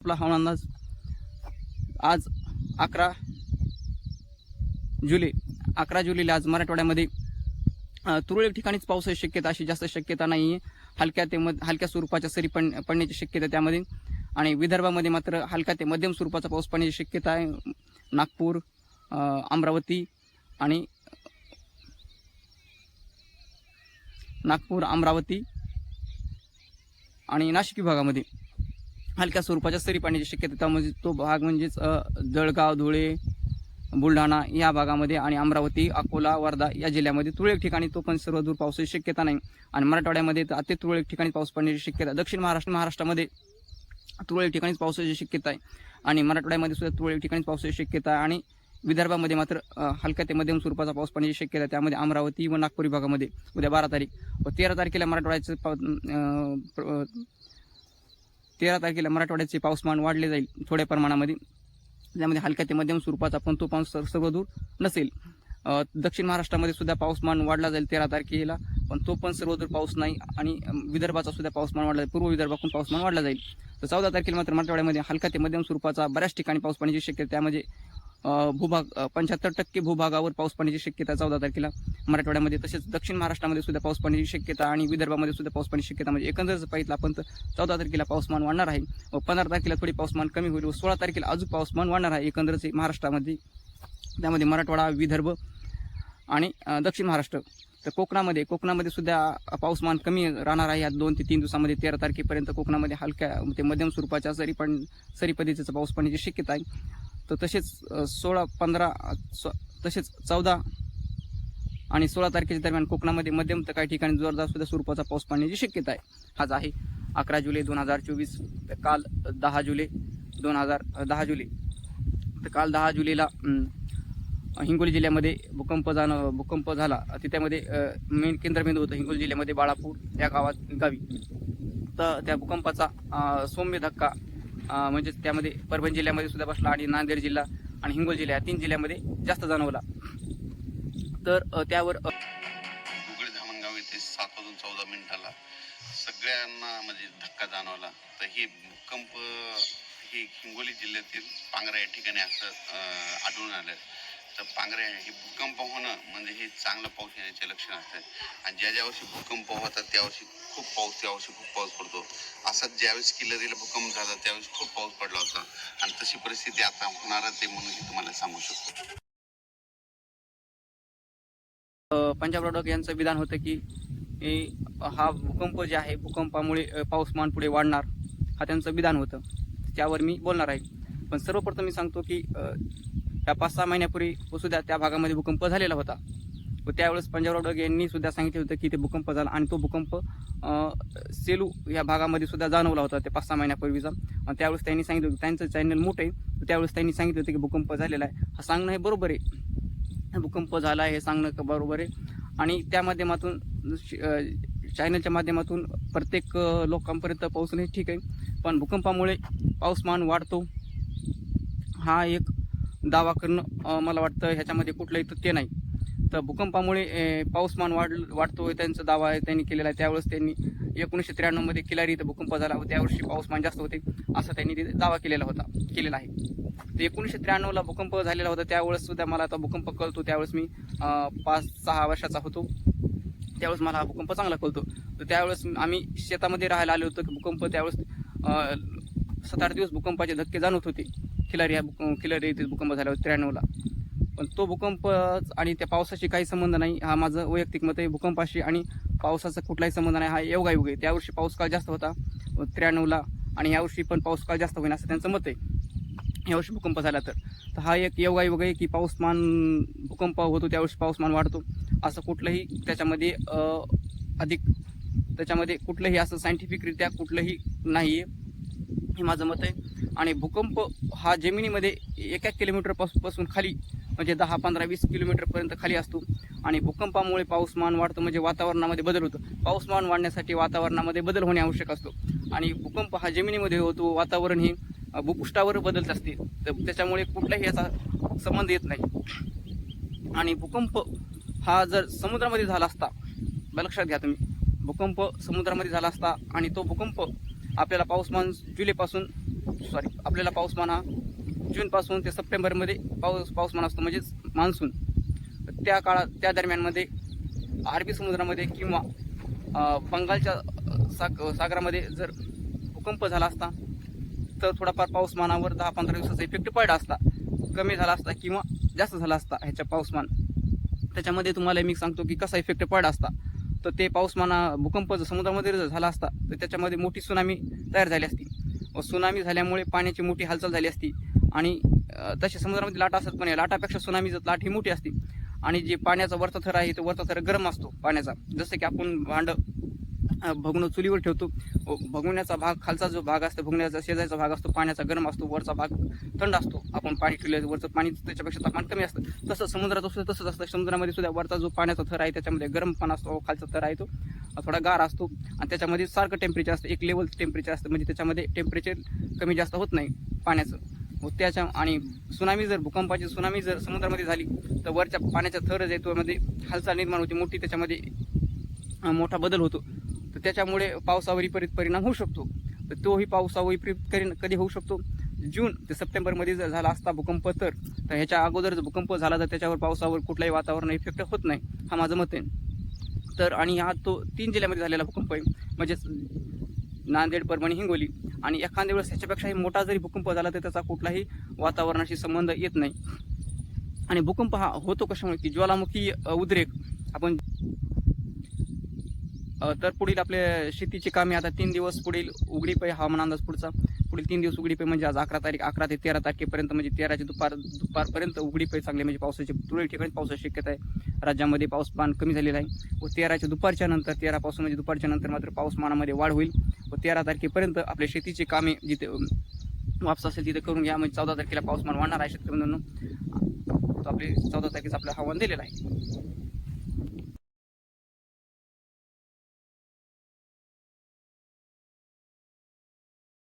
आपला हवामान अंदाज आज अकरा जुलै अकरा जुलैला आज मराठवाड्यामध्ये तुरळक ठिकाणीच पावसाची शक्यता अशी जास्त शक्यता नाही आहे. हलक्या ते मध हलक्या स्वरूपाच्या सरी पण पडण्याची शक्यता त्यामध्ये. आणि विदर्भामध्ये मात्र हलका ते मध्यम स्वरूपाचा पाऊस पडण्याची शक्यता आहे. नागपूर अमरावती आणि नागपूर अमरावती आणि नाशिक विभागामध्ये. हलक्या स्वरूपाच्या सरी पाण्याची शक्यता त्यामध्ये तो भाग म्हणजेच जळगाव धुळे बुलढाणा या भागामध्ये आणि अमरावती अकोला वर्धा या जिल्ह्यामध्ये तुरळक ठिकाणी तो पण सर्व दूर पावसाची शक्यता नाही. आणि मराठवाड्यामध्ये तर अति तुरळक ठिकाणी पाऊस पडण्याची शक्यता दक्षिण महाराष्ट्र महाराष्ट्रामध्ये तुरळक ठिकाणीच पावसाची शक्यता आहे. आणि मराठवाड्यामध्ये सुद्धा तुरळक ठिकाणीच पावसाची शक्यता आहे. आणि विदर्भामध्ये मात्र हलक्या ते मध्यम स्वरूपाचा पाऊस पडण्याची शक्यता आहे. त्यामध्ये अमरावती व नागपूर विभागामध्ये उद्या बारा तारीख व तेरा तारखेला मराठवाड्याचं तेरा तारखेला मराठवाड्याचे पाऊसमान वाढले जाईल थोड्या प्रमाणामध्ये. त्यामध्ये हलक्या ते मध्यम स्वरूपाचा पण तो पाऊस सर्व दूर नसेल. दक्षिण महाराष्ट्रामध्ये सुद्धा पाऊसमान वाढला जाईल तेरा तारखेला पण तो पण सर्व दूर पाऊस नाही आणि विदर्भाचा सुद्धा पाऊसमान वाढला जाईल. पूर्व विदर्भातून पाऊसमान वाढला जाईल. तर चौदा तारखेला मात्र मराठवाड्यामध्ये हलका ते मध्यम स्वरूपाचा बऱ्याच ठिकाणी पाऊस पडण्याची शक्यता त्यामध्ये भूभाग पंच्याहत्तर टक्के भूभागावर पाऊस पाण्याची शक्यता चौदा तारखेला. मराठवाड्यामध्ये तसेच दक्षिण महाराष्ट्रामध्ये सुद्धा पाऊस पाण्याची शक्यता आणि विदर्भामध्ये सुद्धा पाऊस पाण्याची शक्यता म्हणजे एकंदरच पाहिजे आपण तर चौदा तारखेला पाऊसमान वाढणार आहे. व पंधरा तारखेला थोडी पाऊसमान कमी होईल व सोळा तारखेला अजून पाऊसमान वाढणार आहे एकंदरच महाराष्ट्रामध्ये. त्यामध्ये मराठवाडा विदर्भ आणि दक्षिण महाराष्ट्र. तर कोकणामध्ये कोकणामध्ये सुद्धा पाऊसमान कमी राहणार आहे. या दोन ते तीन दिवसामध्ये तेरा तारखेपर्यंत कोकणामध्ये हलक्या ते मध्यम स्वरूपाच्या सरी पण सरी पद्धतीचा पाऊस पडण्याची शक्यता आहे. तर तसेच सोळा पंधरा तसेच चौदा आणि सोळा तारखेच्या दरम्यान कोकणामध्ये मध्यम तर काही ठिकाणी जोरदार सुद्धा स्वरूपाचा पाऊस पडण्याची शक्यता आहे. हाच आहे अकरा जुलै दोन हजार चोवीस तर काल दहा जुलै दोन हजार दहा जुलै. तर काल दहा जुलैला हिंगोली जिल्ह्यामध्ये भूकंप जाणं भूकंप झाला तिच्यामध्ये मेन केंद्रबिंदू होतं हिंगोली जिल्ह्यामध्ये बाळापूर या गावात गावी. तर त्या भूकंपाचा सौम्य धक्का म्हणजे त्यामध्ये परभणी जिल्ह्यामध्ये सुद्धा बसला आणि नांदेड जिल्हा आणि हिंगोली जिल्हा या तीन जिल्ह्यामध्ये जास्त जाणवला. तर त्यावर हुगळी धामणगाव येथे सात वाजून चौदा मिनिटाला सगळ्यांना म्हणजे धक्का जाणवला. तर हे भूकंप हे हिंगोली जिल्ह्यातील पांगरा या ठिकाणी असं आढळून आलं. तर पांघरे हे भूकंप होणं म्हणजे हे चांगलं पाऊस येण्याचे लक्षण असतात. आणि ज्या ज्या वर्षी भूकंप होतात त्या वर्षी खूप पाऊस त्या वर्षी खूप पाऊस पडतो. असंच ज्यावेळेस किल्लरीला भूकंप झाला त्यावेळेस खूप पाऊस पडला होता. आणि तशी परिस्थिती आता होणारच आहे म्हणून तुम्हाला सांगू शकतो. पंजाब रॉडक यांचं विधान होतं की हा भूकंप जे आहे भूकंपामुळे पाऊसमान पुढे वाढणार हा त्यांचं विधान होतं. त्यावर मी बोलणार आहे. पण सर्वप्रथम मी सांगतो की ह्या पाच सहा महिन्यापूर्वी सुद्धा त्या भागामध्ये भूकंप झालेला होता. व त्यावेळेस पंजाब रॉडक यांनी सुद्धा सांगितलं होतं की ते भूकंप झाला आणि तो भूकंप सेलू या भागामध्ये सुद्धा जाणवला होता ते पाच सहा महिन्यापूर्वीचा. आणि त्यावेळेस त्यांनी सांगितलं होतं त्यांचं चॅनल मोठं आहे. त्यावेळेस त्यांनी सांगितलं होतं की भूकंप झालेला आहे. हा सांगणं हे बरोबर आहे. भूकंप झाला आहे हे सांगणं का बरोबर आहे. आणि त्या माध्यमातून श- चॅनलच्या माध्यमातून प्रत्येक लोकांपर्यंत पोहोचणे ठीक आहे. पण भूकंपामुळे पाऊसमान वाढतो. हा एक दावा करणं मला वाटतं ह्याच्यामध्ये कुठलंही तथ्य नाही. तर भूकंपामुळे पाऊसमान वाढ वाढतो हे त्यांचा दावा आहे त्यांनी केलेला आहे. त्यावेळेस त्यांनी एकोणीसशे त्र्याण्णवमध्ये किलारी इथं भूकंप झाला व त्यावर्षी पाऊसमान जास्त होते असं त्यांनी तिथे दावा केलेला होता केलेला आहे. तर एकोणीसशे त्र्याण्णवला भूकंप झालेला होता. त्यावेळेस सुद्धा मला आता भूकंप कळतो. त्यावेळेस मी पाच सहा वर्षाचा होतो. त्यावेळेस मला हा भूकंप चांगला कळतो. तर त्यावेळेस आम्ही शेतामध्ये राहायला आलो होतो. की भूकंप त्यावेळेस सात आठ दिवस भूकंपाचे धक्के जाणवत होते. खिलारी ह्या भूक- खिलारी येथे भूकंप झाला होता त्र्याण्णवला. पण तो भूकंप आणि त्या पावसाशी काही संबंध नाही हा माझं वैयक्तिक मत आहे. भूकंपाशी आणि पावसाचा कुठलाही संबंध नाही हा योगायोग आहे. त्यावर्षी पाऊस काळ जास्त होता त्र्याण्णवला आणि यावर्षी पण पाऊस काळ जास्त होईल असं त्यांचं मत आहे. यावर्षी भूकंप झाला तर. तर हा एक योगायोग आहे की पाऊसमान भूकंप होतो त्यावर्षी पाऊसमान वाढतो. असं कुठलंही त्याच्यामध्ये अधिक त्याच्यामध्ये कुठलंही असं सायंटिफिकरित्या कुठलंही नाही आहे हे माझं मत आहे. आणि भूकंप हा जमिनीमध्ये एका किलोमीटरपासून खाली म्हणजे दहा पंधरा वीस किलोमीटरपर्यंत खाली असतो. आणि भूकंपामुळे पाऊसमान वाढतं म्हणजे वातावरणामध्ये बदल होतो. पाऊसमान वाढण्यासाठी वातावरणामध्ये बदल होणे आवश्यक असतो. आणि भूकंप हा जमिनीमध्ये होतो वातावरण हे भूपृष्ठावर बदलत असते. तर त्याच्यामुळे कुठलाही याचा संबंध येत नाही. आणि भूकंप हा जर समुद्रामध्ये झाला असता लक्षात घ्या तुम्ही. भूकंप समुद्रामध्ये झाला असता आणि तो भूकंप आपल्याला पाऊसमान जुलैपासून सॉरी आपल्याला पाऊसमान हा जूनपासून ते सप्टेंबरमध्ये पाऊस पाऊसमान असतो म्हणजेच मान्सून. त्या काळात त्या दरम्यानमध्ये अरबी समुद्रामध्ये किंवा बंगालच्या साग सागरामध्ये जर भूकंप झाला असता तर थोडाफार पाऊसमानावर दहा पंधरा दिवसाचा इफेक्ट पडला असता कमी झाला असता किंवा जास्त झाला असता ह्याच्या पाऊसमान त्याच्यामध्ये तुम्हाला मी सांगतो की कसा इफेक्ट पडला असता. तर ते पाऊसमाना भूकंप जर समुद्रामध्ये जर झाला असता तर त्याच्यामध्ये मोठी सुनामी तयार झाली असती. सुनामी झाल्यामुळे पाण्याची मोठी हालचाल झाली असती. आणि तसे समुद्रामध्ये लाटा असतात पण या लाटापेक्षा सुनामी लाट ही मोठी असते. आणि जे पाण्याचा वरचा थर आहे तो वरचा थर गरम असतो पाण्याचा. जसं की आपण भांड भगणं चुलीवर ठेवतो व भगवण्याचा भाग खालचा जो भाग असतो भगण्याचा शेजारचा भाग असतो पाण्याचा गरम असतो वरचा भाग थंड असतो. आपण पाणी ठेवलं वरचं पाणी त्याच्यापेक्षा तापमान कमी असतं. तसं समुद्राचं सुद्धा तसंच असतं. समुद्रामध्ये सुद्धा वरचा जो पाण्याचा थर आहे त्याच्यामध्ये गरम पाणी असतो खालचा थर आहे तो. थोडा गार असतो आणि त्याच्यामध्ये सारखं टेम्परेचर असतं. एक लेवल टेम्परेचर असतं. म्हणजे त्याच्यामध्ये टेम्परेचर कमी जास्त होत नाही पाण्याचं. मग त्याच्या आणि सुनामी जर भूकंपाची सुनामी जर समुद्रामध्ये झाली तर वरच्या पाण्याच्या थर जे त्यामध्ये हालचाल निर्माण होते मोठी त्याच्यामध्ये मोठा बदल होतो. तर त्याच्यामुळे पावसावर विपरीत परिणाम होऊ शकतो. तर तोही पावसावर विपरीत कधी होऊ शकतो? जून ते सप्टेंबरमध्ये जर झाला असता भूकंप तर तर ह्याच्या अगोदर जर भूकंप झाला तर त्याच्यावर पावसावर कुठलाही वातावरण इफेक्ट होत नाही हा माझं मत आहे. तर आणि हा तो तीन जिल्ह्यामध्ये झालेला भूकंप आहे. म्हणजेच नांदेड परभणी हिंगोली. आणि एखाद्या वेळेस ह्याच्यापेक्षाही मोठा जरी भूकंप झाला तर त्याचा कुठलाही वातावरणाशी संबंध येत नाही. आणि भूकंप हा होतो कशामुळे की ज्वालामुखी उद्रेक आपण तर पुढील आपले शेतीची कामे आता तीन दिवस पुढील उघडी पाहिजे हवामान अंदाज पुढचा. पुढील तीन दिवस उघडी पे म्हणजे आज अकरा तारीख अकरा ते तेरा तारखेपर्यंत म्हणजे तेराच्या दुपार दुपारपर्यंत उघडी पे चांगले म्हणजे पावसाची तुरळक ठिकाणी पावसाची शक्यता आहे. राज्यामध्ये पाऊसमान कमी झालेला आहे. व तेराच्या दुपारच्या नंतर तेरापासून म्हणजे दुपारच्या नंतर मात्र पाऊसमानामध्ये वाढ होईल. व तेरा तारखेपर्यंत आपल्या शेतीची कामे जिथे वापस असेल तिथे करून घ्या. म्हणजे चौदा तारखेला पाऊसमान वाढणार आहे शेतकरी म्हणून तो आपले चौदा तारखेचं आपलं आव्हान दिलेलं आहे.